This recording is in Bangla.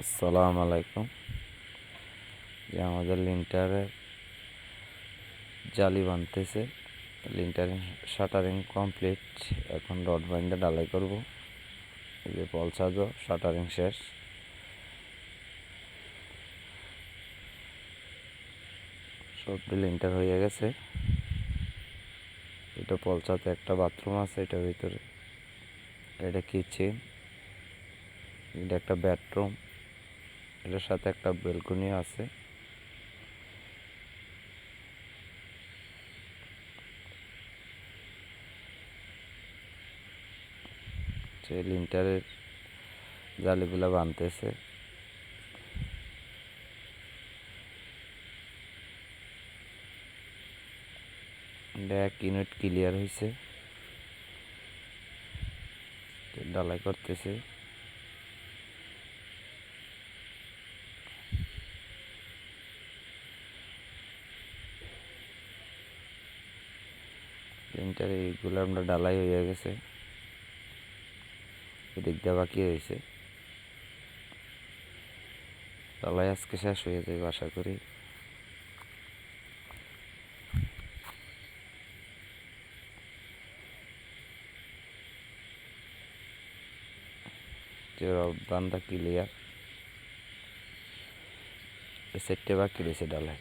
আসসালামু আলাইকুম। যে আমাদের লিন্টারের জালি বানতেছে লিন্টারিং, শাটারিং কমপ্লিট। এখন রড বাইন্ডে ডালাই করব। এই যে পলসাজও শাটারিং শেষ। সবটি লিন্টার হয়ে গেছে। এটা পলসাতে একটা বাথরুম আছে, এটার ভিতরে। এটা কিচেন। এটা একটা বেডরুম। এটার সাথে একটা বেলকনি আছে। সে লিন্টারের জালিগুলা বানতেছে। এক ইউনিট ক্লিয়ার হয়েছে ডালাই করতেছে। প্রিন্টার এইগুলো আমরা ডালাই হয়ে গেছে। এদিক দিয়ে বাকি হয়েছে ডালাই আজকে শেষ হয়ে যাবে আশা করি। যে রবদানটা ক্লিয়ার সেটটা বাকি রয়েছে ডালাই